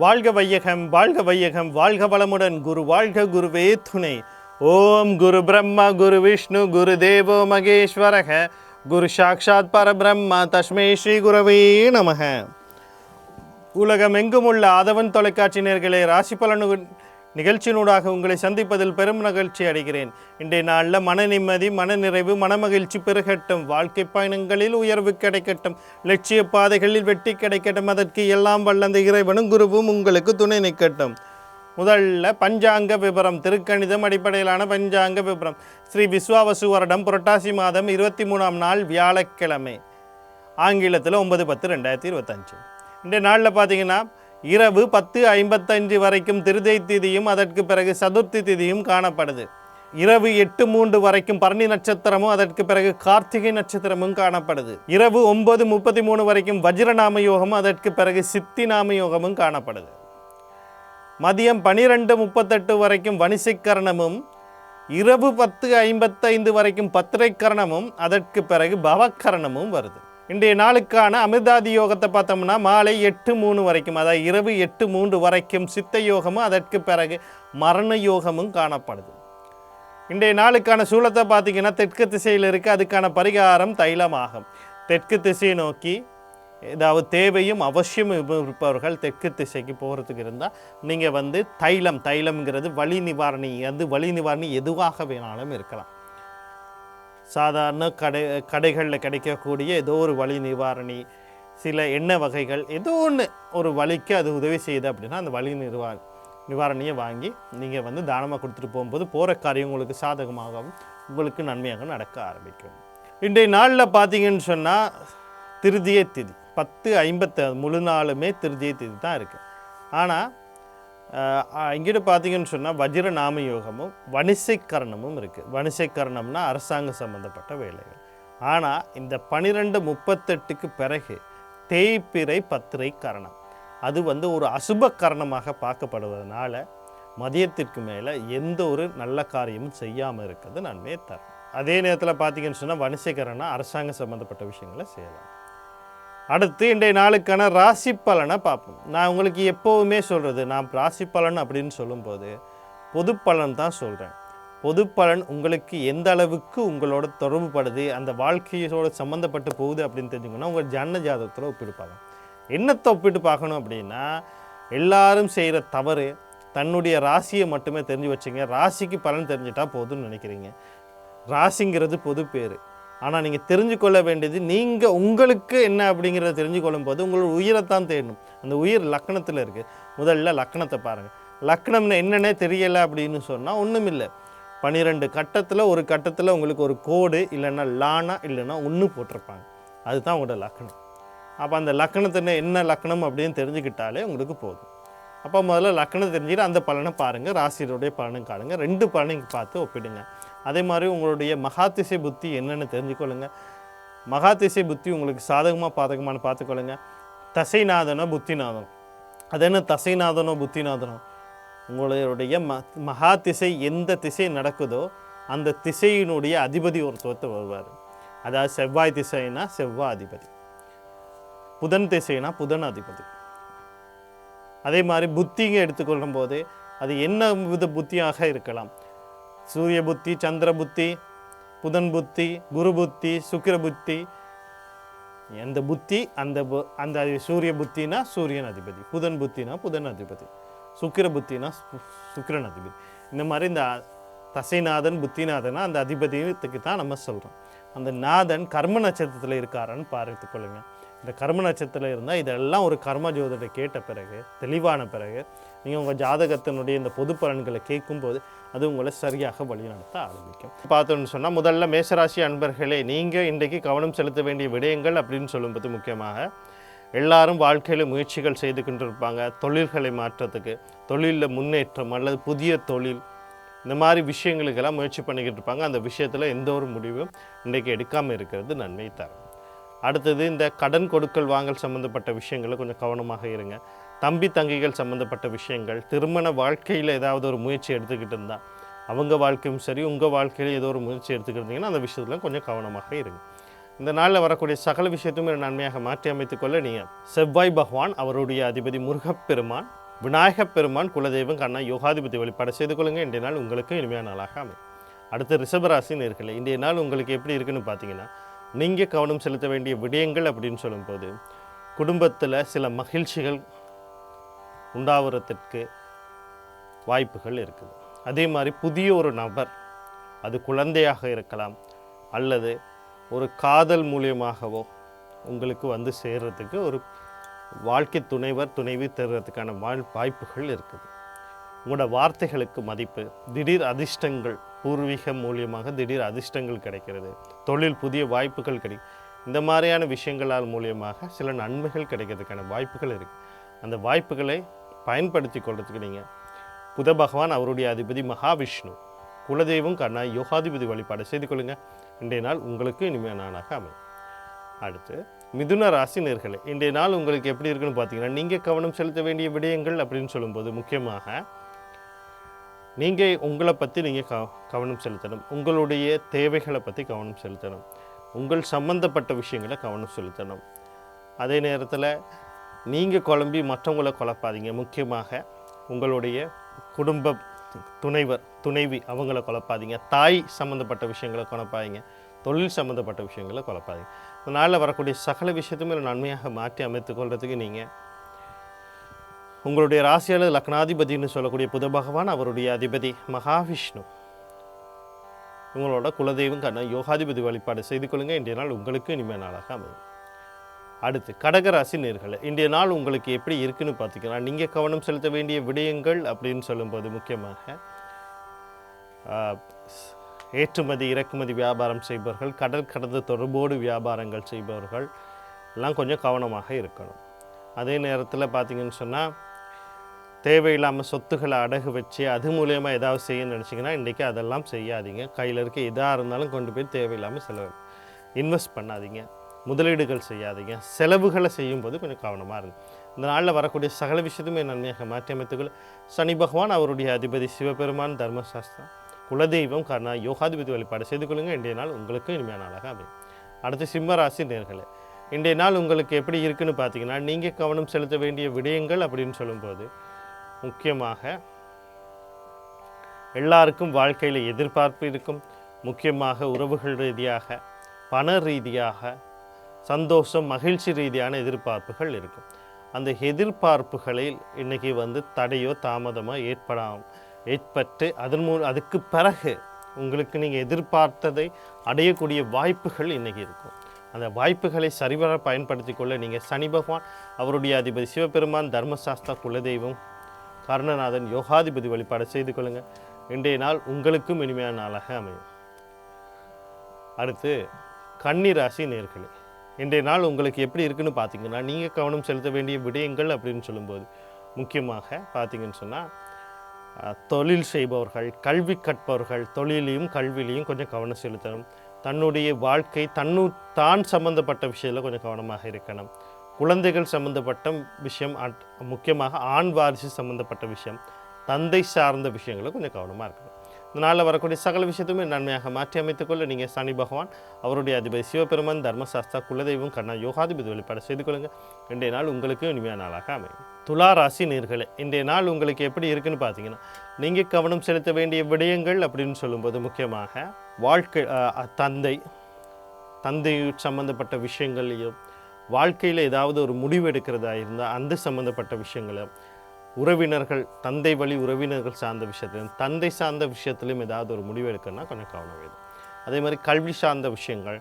வாழ்க வையகம் வாழ்க வையகம் வாழ்க வளமுடன் குரு வாழ்க குருவே துணை. ஓம் குரு பிரம்மா குரு விஷ்ணு குரு தேவோ மகேஸ்வரக. குரு சாக்ஷாத் பரபிரம்மா தஸ்மே ஸ்ரீ குரவே நமக. உலகமெங்கும் உள்ள ஆதவன் தொலைக்காட்சி நேர்களே ராசி பலனு நிகழ்ச்சியினூடாக உங்களை சந்திப்பதில் பெரும் மகிழ்ச்சி அடைகிறேன். இன்றைய நாளில் மன நிம்மதி மனநிறைவு மனமகிழ்ச்சி பெருகட்டும். வாழ்க்கை பயணங்களில் உயர்வு கிடைக்கட்டும். லட்சிய பாதைகளில் வெற்றி கிடைக்கட்டும். அதற்கு எல்லாம் வல்லந்த இறைவனும் குருவும் உங்களுக்கு துணை நிற்கட்டும். முதல்ல பஞ்சாங்க விபரம் திருக்கணிதம் அடிப்படையிலான பஞ்சாங்க விபரம். ஸ்ரீ விஸ்வாவசு வருடம் புரட்டாசி மாதம் இருபத்தி மூணாம் நாள் வியாழக்கிழமை. ஆங்கிலத்தில் ஒன்பது பத்து ரெண்டாயிரத்தி இருபத்தஞ்சு. இன்றைய நாளில் பார்த்தீங்கன்னா இரவு பத்து ஐம்பத்தஞ்சு வரைக்கும் திருதை திதியும் அதற்கு பிறகு சதுர்த்தி திதியும் காணப்படுது. இரவு எட்டு மூன்று வரைக்கும் பரணி நட்சத்திரமும் அதற்கு பிறகு கார்த்திகை நட்சத்திரமும் காணப்படுது. இரவு ஒன்பது முப்பத்தி மூணு வரைக்கும் வஜ்ரநாம யோகமும் அதற்கு பிறகு சித்தி நாம யோகமும் காணப்படுது. மதியம் பனிரெண்டு முப்பத்தெட்டு வரைக்கும் வணிசைக்கரணமும் இரவு பத்து ஐம்பத்தைந்து வரைக்கும் பத்திரைக்கரணமும் அதற்கு பிறகு பவக்கரணமும் வருது. இன்றைய நாளுக்கான அமிர்தாதி யோகத்தை பார்த்தோம்னா மாலை எட்டு மூணு வரைக்கும் அதாவது இரவு எட்டு மூன்று வரைக்கும் சித்த யோகமும் அதற்கு பிறகு மரண யோகமும் காணப்படுது. இன்றைய நாளுக்கான சூழத்தை பார்த்தீங்கன்னா தெற்கு திசையில் இருக்குது அதுக்கான பரிகாரம் தைலமாகும். தெற்கு திசையை நோக்கி ஏதாவது தேவையும் அவசியம் இருப்பவர்கள் தெற்கு திசைக்கு போகிறதுக்கு இருந்தால் நீங்கள் வந்து தைலம் தைலம்ங்கிறது வலி நிவாரணி அது வலி நிவாரணி எதுவாக வேணாலும் இருக்கலாம். சாதாரண கடை கடைகளில் கிடைக்கக்கூடிய ஏதோ ஒரு வலி நிவாரணி சில எண்ணெய் வகைகள் ஏதோ ஒன்று ஒரு வலிக்கு அது உதவி செய்யுது அப்படின்னா அந்த வலி நிர்வா நிவாரணியை வாங்கி நீங்கள் வந்து தானமாக கொடுத்துட்டு போகும்போது போகிற காரியம் உங்களுக்கு சாதகமாகவும் உங்களுக்கு நன்மையாக நடக்க ஆரம்பிக்கும். இன்றைய நாளில் பார்த்தீங்கன்னு சொன்னால் திருதிய திதி பத்து ஐம்பத்து முழு நாளுமே திருதிய திதி தான் இருக்குது ஆனால் இங்கிட்டு பார்த்தீங்கன்னு சொன்னால் வஜ்ர நாம யோகமும் வணிசைக்கரணமும் இருக்குது வணிசைக்கரணம்னா அரசாங்க சம்மந்தப்பட்ட வேலைகள். ஆனால் இந்த பனிரெண்டு முப்பத்தெட்டுக்கு பிறகு தேய்பிறை பத்திரை கரணம். அது வந்து ஒரு அசுப கரணமாக பார்க்கப்படுவதனால மதியத்திற்கு மேலே எந்த ஒரு நல்ல காரியமும் செய்யாமல் இருக்கிறது நன்மையை தரும். அதே நேரத்தில் பார்த்தீங்கன்னு சொன்னால் வணிசைக்கரணம் அரசாங்க சம்மந்தப்பட்ட விஷயங்களை செய்யலாம். அடுத்து இன்றைய நாளுக்கான ராசி பலனை பார்ப்போம். நான் உங்களுக்கு எப்போவுமே சொல்கிறது நான் ராசி பலன் அப்படின்னு சொல்லும்போது பொது பலன் தான் சொல்கிறேன் பொது பலன் உங்களுக்கு எந்த அளவுக்கு உங்களோட தொடர்புபடுது அந்த வாழ்க்கையோட சம்மந்தப்பட்டு போகுது அப்படின்னு தெரிஞ்சுக்கணும் உங்கள் ஜன்ன ஜாதகத்தில் ஒப்பிட்டு பார்க்கணும் என்னத்தை ஒப்பிட்டு பார்க்கணும் அப்படின்னா எல்லாரும் செய்கிற தவறு தன்னுடைய ராசியை மட்டுமே தெரிஞ்சு வச்சுங்க. ராசிக்கு பலன் தெரிஞ்சிட்டா போதும்னு நினைக்கிறீங்க. ராசிங்கிறது பொது பேர். ஆனால் நீங்கள் தெரிஞ்சுக்கொள்ள வேண்டியது நீங்கள் உங்களுக்கு என்ன அப்படிங்கிறத தெரிஞ்சுக்கொள்ளும் போது உங்களோட உயிரை தான் தேடணும். அந்த உயிர் லக்கணத்தில் இருக்குது முதல்ல லக்கணத்தை பாருங்கள் லக்கணம்னு என்னென்னே தெரியலை அப்படின்னு சொன்னால் ஒன்றும் இல்லை. பன்னிரெண்டு கட்டத்தில் ஒரு கட்டத்தில் உங்களுக்கு ஒரு கோடு இல்லைன்னா லானா இல்லைன்னா ஒன்று போட்டிருப்பாங்க. அதுதான் உங்களோட லக்கணம். அப்போ அந்த லக்கணத்தில் என்ன லக்கணம் அப்படின்னு தெரிஞ்சுக்கிட்டாலே உங்களுக்கு போதும். அப்போ முதல்ல லக்கணம் தெரிஞ்சுக்கிட்டு அந்த பலனை பாருங்கள் ராசியருடைய பலனை காணுங்க. ரெண்டு பலனையும் பார்த்து ஒப்பிடுங்க. அதே மாதிரி உங்களுடைய மகாதிசை புத்தி என்னென்னு தெரிஞ்சுக்கொள்ளுங்க. மகாதிசை புத்தி உங்களுக்கு சாதகமாக பாதகமானு பார்த்துக்கொள்ளுங்க. தசைநாதனோ புத்திநாதனோ. அது என்ன? தசைநாதனோ புத்திநாதனோ. உங்களுடைய ம மகா திசை எந்த திசை நடக்குதோ அந்த திசையினுடைய அதிபதி ஒருத்தவத்தை வருவார். அதாவது செவ்வாய் திசைனா செவ்வாய் அதிபதி. புதன் திசைனா புதன் அதிபதி. அதே மாதிரி புத்திங்க எடுத்துக்கொள்ளும் போது அது என்ன வித புத்தியாக இருக்கலாம்? சூரிய புத்தி சந்திர புத்தி புதன் புத்தி குரு புத்தி சுக்கிர புத்தி எந்த புத்தி? அந்த பு- அந்த சூரிய புத்தினா சூரியன் அதிபதி புதன் புத்தினா புதன் அதிபதி சுக்கிர புத்தினா சு- சுக்கிரன் அதிபதி. இந்த மாதிரி இந்த தசைநாதன் புத்திநாதனா அந்த அதிபதியத்துக்கு தான் நம்ம சொல்கிறோம் அந்த நாதன் கர்ம நட்சத்திரத்தில் இருக்காரான்னு பார்த்துக்கொள்ளுங்க. இந்த கர்ம நட்சத்திரத்தில் இருந்தால் இதெல்லாம் ஒரு கர்ம ஜோதிட கேட்ட பிறகு தெளிவான பிறகு நீங்கள் உங்கள் ஜாதகத்தினுடைய இந்த பொது பலன்களை கேட்கும்போது அது உங்களை சரியாக வழிநடத்த ஆரம்பிக்கும். பார்த்தோன்னு சொன்னால் முதல்ல மேசராசி அன்பர்களே நீங்கள் இன்றைக்கு கவனம் செலுத்த வேண்டிய விடயங்கள் அப்படின்னு சொல்லும்போது முக்கியமாக எல்லாரும் வாழ்க்கையில் முயற்சிகள் செய்து கொண்டிருப்பாங்க. தொழில்களை மாற்றத்துக்கு தொழிலில் முன்னேற்றம் அல்லது புதிய தொழில் இந்த மாதிரி விஷயங்களுக்கெல்லாம் முயற்சி பண்ணிக்கிட்டு இருப்பாங்க. அந்த விஷயத்தில் எந்த ஒரு முடிவும் இன்றைக்கு எடுக்காமல் இருக்கிறது நன்மை தரும். அடுத்தது இந்த கடன் கொடுக்கல் வாங்கல் சம்மந்தப்பட்ட விஷயங்களை கொஞ்சம் கவனமாக இருங்க. தம்பி தங்கிகள் சம்மந்தப்பட்ட விஷயங்கள் திருமண வாழ்க்கையில் ஏதாவது ஒரு முயற்சி எடுத்துக்கிட்டு இருந்தால் அவங்க வாழ்க்கையும் சரி உங்கள் வாழ்க்கையில் ஏதோ ஒரு முயற்சி எடுத்துக்கிட்டு இருந்தீங்கன்னா அந்த விஷயத்தில் கொஞ்சம் கவனமாக இருங்க. இந்த நாளில் வரக்கூடிய சகல விஷயத்தையும் நன்மையாக மாற்றி அமைத்துக்கொள்ள நீங்கள் செவ்வாய் பகவான் அவருடைய அதிபதி முருகப்பெருமான் விநாயகப் பெருமான் குலதெய்வம் கண்ணா யோகாதிபதி வழிபாடு செய்து கொள்ளுங்கள் இன்றைய நாள் உங்களுக்கு இனிமையான நாளாக அமையும். அடுத்து ரிஷபராசின்னு நேர்களே இன்றைய நாள் உங்களுக்கு எப்படி இருக்குன்னு பார்த்தீங்கன்னா நீங்கள் கவனம் செலுத்த வேண்டிய விடயங்கள் அப்படின்னு சொல்லும்போது குடும்பத்தில் சில மகிழ்ச்சிகள் உண்டாவதற்கு வாய்ப்புகள் இருக்குது. அதே மாதிரி புதிய ஒரு நபர் அது குழந்தையாக இருக்கலாம் அல்லது ஒரு காதல் மூலியமாகவோ உங்களுக்கு வந்து சேர்றதுக்கு ஒரு வாழ்க்கை துணைவர் துணைவி தருவதற்கான வாழ் வாய்ப்புகள் இருக்குது. உங்களோட வார்த்தைகளுக்கு மதிப்பு. திடீர் அதிர்ஷ்டங்கள் பூர்வீகம் மூலியமாக திடீர் அதிர்ஷ்டங்கள் கிடைக்கிறது. தொழில் புதிய வாய்ப்புகள் கிடைக்கும் இந்த மாதிரியான விஷயங்களால் மூலியமாக சில நன்மைகள் கிடைக்கிறதுக்கான வாய்ப்புகள் இருக்குது அந்த வாய்ப்புகளை பயன்படுத்தி கொள்றதுக்கு நீங்கள் புத பகவான் அவருடைய அதிபதி மகாவிஷ்ணு குலதெய்வம் கண்ணா யோகாதிபதி வழிபாடு செய்து கொள்ளுங்கள் இன்றைய நாள் உங்களுக்கு இனிமையான நாளாக அமையும். அடுத்து மிதுன ராசி நேர்களை இன்றைய நாள் உங்களுக்கு எப்படி இருக்குன்னு பார்த்தீங்கன்னா நீங்கள் கவனம் செலுத்த வேண்டிய விடயங்கள் அப்படின்னு சொல்லும்போது முக்கியமாக நீங்கள் உங்களை பற்றி நீங்கள் க கவனம் செலுத்தணும். உங்களுடைய தேவைகளை பற்றி கவனம் செலுத்தணும். உங்கள் சம்பந்தப்பட்ட விஷயங்களை கவனம் செலுத்தணும். அதே நேரத்தில் நீங்கள் குழம்பி மற்றவங்களை குழப்பாதீங்க. முக்கியமாக உங்களுடைய குடும்ப துணைவர் துணைவி அவங்கள குழப்பாதீங்க. தாய் சம்மந்தப்பட்ட விஷயங்களை குழப்பாதீங்க. தொழில் சம்மந்தப்பட்ட விஷயங்களை குழப்பாதீங்க. இதனால் வரக்கூடிய சகல விஷயத்தையுமே நன்மையாக மாற்றி அமைத்து நீங்கள் உங்களுடைய ராசியாளர் லக்னாதிபதினு சொல்லக்கூடிய புத பகவான் அவருடைய அதிபதி மகாவிஷ்ணு. உங்களோட குலதெய்வம் கண்ண யோகாதிபதி வழிபாடு செய்து கொள்ளுங்கள் இன்றைய நாள் உங்களுக்கு இனிமேல் நாளாக அமையும். அடுத்து கடகராசி நேர்களை இன்றைய நாள் உங்களுக்கு எப்படி இருக்குன்னு பார்த்தீங்கன்னா நீங்கள் கவனம் செலுத்த வேண்டிய விடயங்கள் அப்படின்னு சொல்லும்போது முக்கியமாக ஏற்றுமதி இறக்குமதி வியாபாரம் செய்பவர்கள் கடல் கடந்த தொடர்போடு வியாபாரங்கள் செய்பவர்கள் எல்லாம் கொஞ்சம் கவனமாக இருக்கணும். அதே நேரத்தில் பார்த்திங்கன்னு சொன்னால் தேவையில்லாமல் சொத்துக்களை அடகு வச்சு அது மூலயமா ஏதாவது செய்யணும்னு நினச்சிங்கன்னா இன்றைக்கி அதெல்லாம் செய்யாதீங்க. கையில் இருக்க எதாக இருந்தாலும் கொண்டு போய் தேவையில்லாமல் செலவு இன்வெஸ்ட் பண்ணாதீங்க. முதலீடுகள் செய்யாதீங்க. செலவுகளை செய்யும்போது கொஞ்சம் கவனமாக இருங்க. இந்த நாளில் வரக்கூடிய சகல விஷயத்துமே நன்மையாக மாற்றியமைத்துக்கொள்ள சனி பகவான் அவருடைய அதிபதி சிவபெருமான் தர்மசாஸ்திரம் குலதெய்வம் கர்ணா யோகாதிபதி வழிபாடு செய்து கொள்ளுங்கள் இன்றைய நாள் உங்களுக்கு இனிமையான நாளாக அமையும். அடுத்து சிம்மராசி நேர்களை இன்றைய நாள் உங்களுக்கு எப்படி இருக்குன்னு பார்த்தீங்கன்னா நீங்கள் கவனம் செலுத்த வேண்டிய விடயங்கள் அப்படின்னு சொல்லும்போது முக்கியமாக எல்லாருக்கும் வாழ்க்கையில் எதிர்பார்ப்பு இருக்கும். முக்கியமாக உறவுகள் ரீதியாக பண ரீதியாக சந்தோஷம் மகிழ்ச்சி ரீதியான எதிர்பார்ப்புகள் இருக்கும். அந்த எதிர்பார்ப்புகளில் இன்னைக்கு வந்து தடையோ தாமதமோ ஏற்படாம ஏற்பட்டு அதன் மூலம் அதுக்கு பிறகு உங்களுக்கு நீங்கள் எதிர்பார்த்ததை அடையக்கூடிய வாய்ப்புகள் இன்றைக்கி இருக்கும். அந்த வாய்ப்புகளை சரிவர பயன்படுத்தி கொள்ள நீங்கள் சனி பகவான் அவருடைய அதிபதி சிவபெருமான் தர்மசாஸ்தா குலதெய்வம் கர்ணநாதன் யோகாதிபதி வழிபாடு செய்து கொள்ளுங்கள் இன்றைய நாள் உங்களுக்கும் இனிமையான நாளாக அமையும். அடுத்து கன்னிராசி நேர்களே இன்றைய நாள் உங்களுக்கு எப்படி இருக்குன்னு பார்த்தீங்கன்னா நீங்கள் கவனம் செலுத்த வேண்டிய விடயங்கள் அப்படின்னு சொல்லும்போது முக்கியமாக பார்த்தீங்கன்னு சொன்னால் தொழில் செய்பவர்கள் கல்வி கற்பவர்கள் தொழிலையும் கல்வியிலையும் கொஞ்சம் கவனம் செலுத்தணும். தன்னுடைய வாழ்க்கை தன்னு தான் சம்பந்தப்பட்ட விஷயத்தில் கொஞ்சம் கவனமாக இருக்கணும். குழந்தைகள் சம்மந்தப்பட்ட விஷயம் அட்- முக்கியமாக ஆண் வாரிசு சம்மந்தப்பட்ட விஷயம் தந்தை சார்ந்த விஷயங்களை கொஞ்சம் கவனமாக இருக்கணும். இந்த நாளில் வரக்கூடிய சகல விஷயத்தையுமே நன்மையாக மாற்றி அமைத்துக்கொள்ள நீங்கள் சனி பகவான் அவருடைய அதிபதி சிவபெருமான் தர்மசாஸ்தா குலதெய்வம் கண்ணா யோகாதிபதி வழிபாடு செய்து கொள்ளுங்கள் இன்றைய நாள் உங்களுக்கு இனிமையான நாளாக அமையும். துலா ராசி நேர்களே இன்றைய நாள் உங்களுக்கு எப்படி இருக்குன்னு பார்த்தீங்கன்னா நீங்கள் கவனம் செலுத்த வேண்டிய விடயங்கள் அப்படின்னு சொல்லும்போது முக்கியமாக வாழ்க்கை தந்தை தந்தை சம்பந்தப்பட்ட விஷயங்களையும் வாழ்க்கையில் ஏதாவது ஒரு முடிவு எடுக்கிறதா இருந்தால் அந்த சம்மந்தப்பட்ட விஷயங்களை உறவினர்கள் தந்தை வழி உறவினர்கள் சார்ந்த விஷயத்திலும் தந்தை சார்ந்த விஷயத்திலும் ஏதாவது ஒரு முடிவு எடுக்கணும்னா கொஞ்சம் கவனம் வேணும். அதே மாதிரி கல்வி சார்ந்த விஷயங்கள்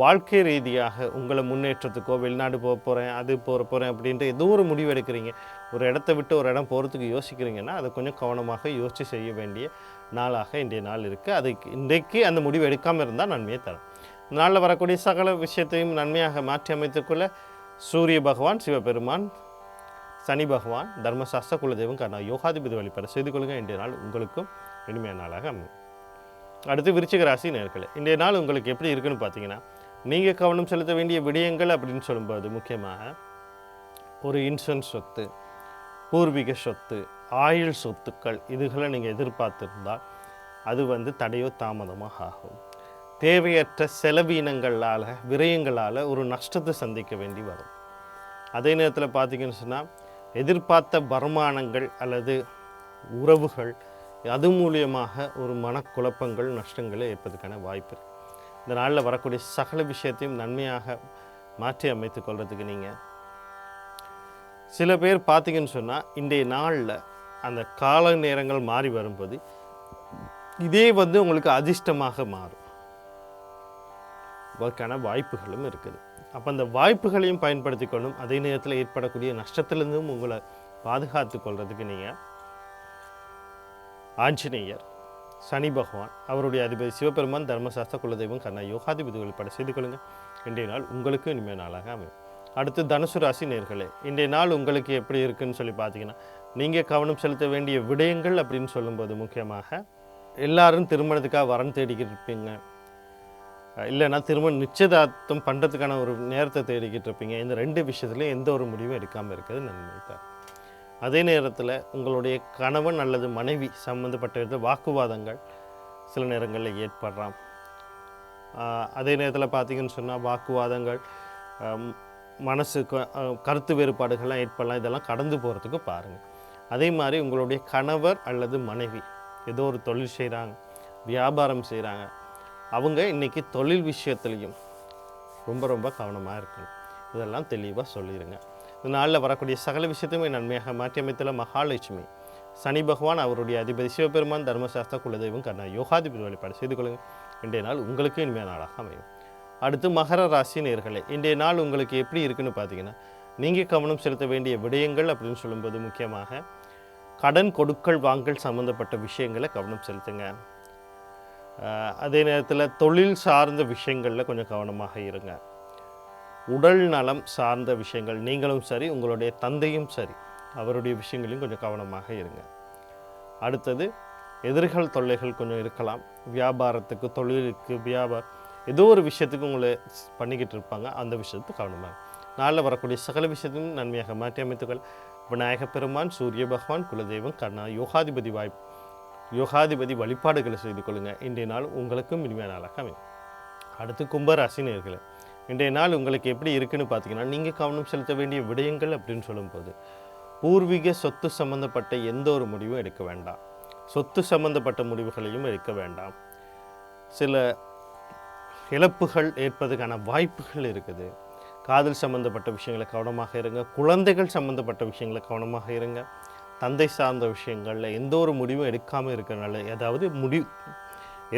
வாழ்க்கை ரீதியாக உங்களை முன்னேற்றத்துக்கோ வெளிநாடு போக போகிறேன் அது போகிற போகிறேன் அப்படின்ட்டு ஏதோ ஒரு முடிவு எடுக்கிறீங்க. ஒரு இடத்த விட்டு ஒரு இடம் போகிறதுக்கு யோசிக்கிறீங்கன்னா அதை கொஞ்சம் கவனமாக யோசித்து செய்ய வேண்டிய நாளாக இன்றைய நாள் இருக்குது அதுக்கு இன்றைக்கு அந்த முடிவு எடுக்காமல் இருந்தால் நன்மையை தரும். நாளில் வரக்கூடிய சகல விஷயத்தையும் நன்மையாக மாற்றி அமைத்துக்கொள்ள சூரிய பகவான் சிவபெருமான் சனி பகவான் தர்மசாஸ்திர குலதெய்வம் கர்ணா யோகாதிபதி வழிபாடு செய்து கொள்ளுங்க. இன்றைய நாள் உங்களுக்கும் இனிமையான நாளாக அமையும். அடுத்து விருச்சிக ராசி நேர்களை இன்றைய நாள் உங்களுக்கு எப்படி இருக்குன்னு பார்த்தீங்கன்னா நீங்கள் கவனம் செலுத்த வேண்டிய விடயங்கள் அப்படின்னு சொல்லும்போது முக்கியமாக ஒரு இன்சூரன்ஸ் சொத்து பூர்வீக சொத்து ஆயுள் சொத்துக்கள் இதுகளை நீங்கள் எதிர்பார்த்திருந்தால் அது வந்து தடையோ தாமதமாக ஆகும். தேவையற்ற செலவீனங்களால் விரயங்களால் ஒரு நஷ்டத்தை சந்திக்க வேண்டி வரும். அதே நேரத்தில் பார்த்தீங்கன்னு சொன்னால் எதிர்பார்த்த வருமானங்கள் அல்லது உறவுகள் அது மூலியமாக ஒரு மனக்குழப்பங்கள் நஷ்டங்களை ஏற்பதற்கான வாய்ப்பு இந்த நாளில் வரக்கூடிய சகல விஷயத்தையும் நன்மையாக மாற்றி அமைத்து கொள்றதுக்கு நீங்கள் சில பேர் பார்த்தீங்கன்னு சொன்னால் இன்றைய நாளில் அந்த கால நேரங்கள் மாறி வரும்போது இதே வந்து உங்களுக்கு அதிர்ஷ்டமாக மாறும். அதற்கான வாய்ப்புகளும் இருக்குது. அப்போ அந்த வாய்ப்புகளையும் பயன்படுத்தி கொள்ளும் அதே நேரத்தில் ஏற்படக்கூடிய நஷ்டத்திலிருந்தும் உங்களை பாதுகாத்து கொள்றதுக்கு நீங்கள் ஆஞ்சநேயர் சனி பகவான் அவருடைய அதிபதி சிவபெருமான் தர்மசாஸ்திர குலதெய்வம் கண்ணா யோகாதிபதி வழிபாடு செய்து கொள்ளுங்கள் இன்றைய நாள் உங்களுக்கு இனிமேல் நாளாக அமையும். அடுத்து தனுசு ராசி நேர்களே இன்றைய நாள் உங்களுக்கு எப்படி இருக்குன்னு சொல்லி பார்த்தீங்கன்னா நீங்கள் கவனம் செலுத்த வேண்டிய விடயங்கள் அப்படின்னு சொல்லும்போது முக்கியமாக எல்லாரும் திருமணத்துக்காக வரன் தேடிக்கிட்டு இருப்பீங்க. இல்லைன்னா திரும்ப நிச்சயதார்த்தம் பண்ணுறதுக்கான ஒரு நேரத்தை தேடிக்கிட்டு இருப்பீங்க. இந்த ரெண்டு விஷயத்துலையும் எந்த ஒரு முடிவும் எடுக்காமல் இருக்கிறது நன்மை தான் அதே நேரத்தில் உங்களுடைய கணவன் அல்லது மனைவி சம்மந்தப்பட்ட வித வாக்குவாதங்கள் சில நேரங்களில் ஏற்படுறான் அதே நேரத்தில் பார்த்தீங்கன்னு சொன்னால் வாக்குவாதங்கள் மனசு கருத்து வேறுபாடுகள்லாம் ஏற்படலாம். இதெல்லாம் கடந்து போகிறதுக்கு பாருங்கள் அதே மாதிரி உங்களுடைய கணவர் அல்லது மனைவி ஏதோ ஒரு தொழில் செய்கிறாங்க வியாபாரம் செய்கிறாங்க அவங்க இன்றைக்கி தொழில் விஷயத்துலையும் ரொம்ப ரொம்ப கவனமாக இருக்கணும். இதெல்லாம் தெளிவாக சொல்லிடுங்க இந்த நாளில் வரக்கூடிய சகல விஷயத்தையுமே நன்மையாக மாற்றி அமைத்துள்ள மகாலட்சுமி. சனி பகவான் அவருடைய அதிபதி சிவபெருமான் தர்மசாஸ்திர குலதெய்வம் கண்ணா யோகாதிபதி வழிபாடு செய்து கொள்ளுங்கள் இன்றைய நாள் உங்களுக்கு இனிமையான நாளாக அமையும். அடுத்து மகர ராசி நேர்களே இன்றைய நாள் உங்களுக்கு எப்படி இருக்குன்னு பார்த்தீங்கன்னா நீங்கள் கவனம் செலுத்த வேண்டிய விடயங்கள் அப்படின்னு சொல்லும்போது முக்கியமாக கடன் கொடுக்கல் வாங்கல் சம்மந்தப்பட்ட விஷயங்களை கவனம் செலுத்துங்க. அதே நேரத்தில் தொழில் சார்ந்த விஷயங்களில் கொஞ்சம் கவனமாக இருங்க. உடல் நலம் சார்ந்த விஷயங்கள் நீங்களும் சரி உங்களுடைய தந்தையும் சரி அவருடைய விஷயங்களையும் கொஞ்சம் கவனமாக இருங்க. அடுத்தது எதிர்கள் தொல்லைகள் கொஞ்சம் இருக்கலாம். வியாபாரத்துக்கு தொழிலுக்கு வியாபாரம் ஏதோ ஒரு விஷயத்துக்கு உங்களை பண்ணிக்கிட்டு இருப்பாங்க அந்த விஷயத்துக்கு கவனமாக நாளில் வரக்கூடிய சகல விஷயத்தையும் நன்மையாக மாற்றி அமைத்துக்கள். விநாயக பெருமான் சூரிய பகவான் குலதெய்வம் கண்ணா யோகாதிபதி வாய்ப்பு யோகாதிபதி வழிபாடுகளை செய்து கொள்ளுங்கள் இன்றைய நாள் உங்களுக்கும் இனிமையான நாளாக அமையும். அடுத்து கும்பராசினியர்களை இன்றைய நாள் உங்களுக்கு எப்படி இருக்குன்னு பார்த்தீங்கன்னா நீங்கள் கவனம் செலுத்த வேண்டிய விடயங்கள் அப்படின்னு சொல்லும்போது பூர்வீக சொத்து சம்பந்தப்பட்ட எந்த ஒரு முடிவும் எடுக்க வேண்டாம். சொத்து சம்பந்தப்பட்ட முடிவுகளையும் எடுக்க வேண்டாம். சில இழப்புகள் ஏற்பதுக்கான வாய்ப்புகள் இருக்குது. காதல் சம்பந்தப்பட்ட விஷயங்களை கவனமாக இருங்க. குழந்தைகள் சம்பந்தப்பட்ட விஷயங்களை கவனமாக இருங்க. தந்தை சார்ந்த விஷயங்களில் எந்த ஒரு முடிவும் எடுக்காமல் இருக்கிறனால ஏதாவது முடிவு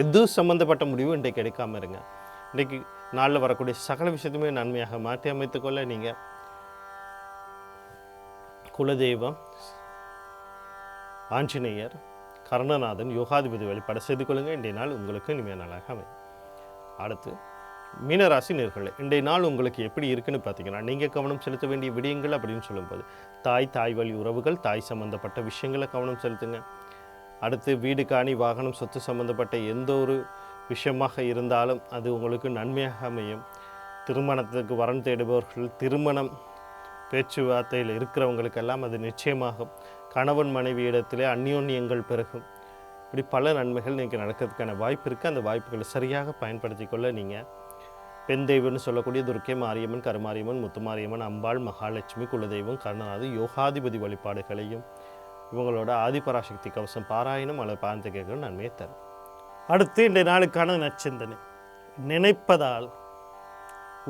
எது சம்மந்தப்பட்ட முடிவும் இன்றைக்கு எடுக்காமல் இருங்க. இன்றைக்கு நாளில் வரக்கூடிய சகல விஷயத்தையுமே நன்மையாக மாற்றி அமைத்துக்கொள்ள நீங்கள் குலதெய்வம் ஆஞ்சநேயர் கர்ணநாதன் யோகாதிபதி வழிபாடு செய்து கொள்ளுங்கள் இன்றைய நாள் உங்களுக்கு இனிமையான நாளாக அமையும். அடுத்து மீனராசி நேர்களை இன்றைய நாள் உங்களுக்கு எப்படி இருக்குன்னு பார்த்தீங்கன்னா நீங்கள் கவனம் செலுத்த வேண்டிய விடயங்கள் அப்படின்னு சொல்லும்போது தாய் தாய் வழி உறவுகள் தாய் சம்பந்தப்பட்ட விஷயங்களை கவனம் செலுத்துங்க. அடுத்து வீடு காணி வாகனம் சொத்து சம்பந்தப்பட்ட எந்த ஒரு விஷயமாக இருந்தாலும் அது உங்களுக்கு நன்மையாக அமையும். திருமணத்துக்கு வரன் தேடுபவர்கள் திருமணம் பேச்சுவார்த்தையில் இருக்கிறவங்களுக்கெல்லாம் அது நிச்சயமாகும். கணவன் மனைவி இடத்திலே அந்யோன்யங்கள் பெருகும். இப்படி பல நன்மைகள் இன்றைக்கி நடக்கிறதுக்கான வாய்ப்பு இருக்குது அந்த வாய்ப்புகளை சரியாக பயன்படுத்தி கொள்ள நீங்கள் பெண் தெய்வம்னு சொல்லக்கூடிய துர்க்கை மாரியம்மன் கருமாரியம்மன் முத்துமாரியம்மன் அம்பாள் மகாலட்சுமி குலதெய்வம் கருணாநாது யோகாதிபதி வழிபாடுகளையும் இவங்களோட ஆதிபராசக்தி கவசம் பாராயணம் அல்லது பாரந்த கேட்கணும் நன்மையை தரும். அடுத்து இன்றைய நாளுக்கான நச்சிந்தனை நினைப்பதால்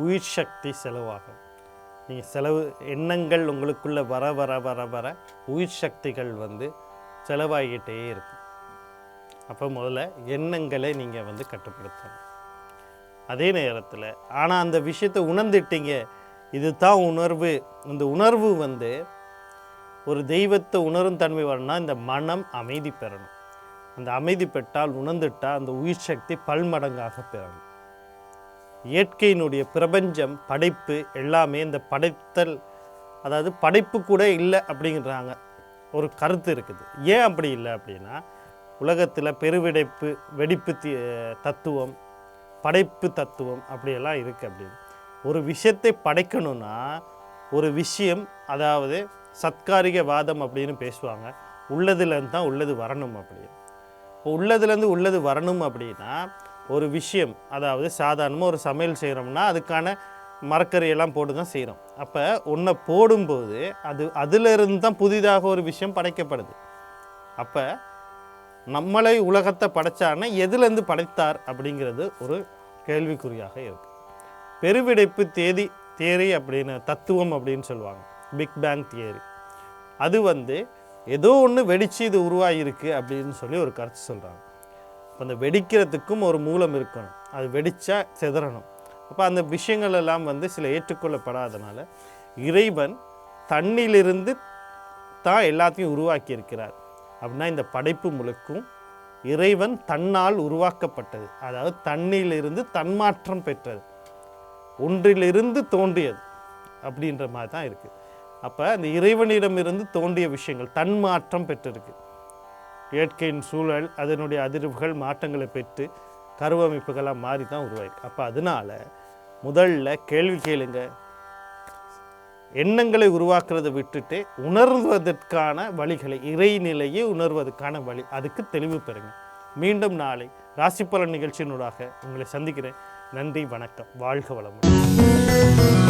உயிர் சக்தி செலவாகும். நீங்கள் செலவு எண்ணங்கள் உங்களுக்குள்ளே வர வர வர வர உயிர் சக்திகள் வந்து செலவாகிக்கிட்டே இருக்கும். அப்போ முதல்ல எண்ணங்களை நீங்கள் வந்து கட்டுப்படுத்தணும். அதே நேரத்தில் ஆனால் அந்த விஷயத்தை உணர்ந்துட்டீங்க. இதுதான் உணர்வு. இந்த உணர்வு வந்து ஒரு தெய்வத்தை உணரும் தன்மை வரணும்னா இந்த மனம் அமைதி பெறணும். அந்த அமைதி பெற்றால் உணர்ந்துட்டால் அந்த உயிர் சக்தி பல்மடங்காக பெறணும். இயற்கையினுடைய பிரபஞ்சம் படைப்பு எல்லாமே இந்த படைத்தல் அதாவது படைப்பு கூட இல்லை அப்படிங்கிறாங்க. ஒரு கருத்து இருக்குது. ஏன் அப்படி இல்லை அப்படின்னா உலகத்தில் பெருவெடைப்பு வெடிப்பு தி தத்துவம் படைப்பு தத்துவம் அப்படியெல்லாம் இருக்குது அப்படின்னு. ஒரு விஷயத்தை படைக்கணும்னா ஒரு விஷயம் அதாவது சத்காரிக வாதம் அப்படின்னு பேசுவாங்க. உள்ளதுலேருந்து தான் உள்ளது வரணும் அப்படின்னு. இப்போ உள்ளதுலேருந்து உள்ளது வரணும் அப்படின்னா ஒரு விஷயம் அதாவது சாதாரணமாக ஒரு சமையல் செய்கிறோம்னா அதுக்கான மரக்கறியெல்லாம் போட்டு தான் செய்கிறோம் அப்போ ஒன்றை போடும்போது அது அதிலிருந்து தான் புதிதாக ஒரு விஷயம் படைக்கப்படுது. அப்போ நம்மளை உலகத்தை படைத்தார்னா எதுலேருந்து படைத்தார் அப்படிங்கிறது ஒரு கேள்விக்குறியாக இருக்கு. பெருவிடைப்பு தேதி தேரி அப்படின்னு தத்துவம் அப்படின்னு சொல்லுவாங்க. Big bang theory. அது வந்து ஏதோ ஒன்று வெடிச்சு இது உருவாகிருக்கு அப்படின்னு சொல்லி ஒரு கருத்து சொல்கிறாங்க இப்போ அந்த வெடிக்கிறதுக்கும் ஒரு மூலம் இருக்கணும். அது வெடித்தா சிதறணும். அப்போ அந்த விஷயங்கள் எல்லாம் வந்து சில ஏற்றுக்கொள்ளப்படாதனால இறைவன் தண்ணிலிருந்து தான் எல்லாத்தையும் உருவாக்கி இருக்கிறார் அப்படின்னா இந்த படைப்பு முழுக்கும் இறைவன் தன்னால் உருவாக்கப்பட்டது. அதாவது தண்ணியிலிருந்து தன்மாற்றம் பெற்றது. ஒன்றிலிருந்து தோன்றியது அப்படின்ற மாதிரி தான் இருக்குது அப்போ அந்த இறைவனிடமிருந்து தோன்றிய விஷயங்கள் தன்மாற்றம் பெற்றிருக்கு. இயற்கையின் சூழல் அதனுடைய அதிர்வுகள் மாற்றங்களை பெற்று கருவமைப்புகளாக மாறி தான் உருவாயிருக்கு. அப்போ அதனால முதல்ல கேள்வி கேளுங்கள் எண்ணங்களை உருவாக்குறதை விட்டுட்டு உணர்வதற்கான வழிகளை இறைநிலையை உணர்வதற்கான வழி. அதுக்கு தெளிவு பெறுங்க. மீண்டும் நாளை ராசிப்பலன் நிகழ்ச்சியினூடாக உங்களை சந்திக்கிறேன். நன்றி வணக்கம். வாழ்க வளமுடன்.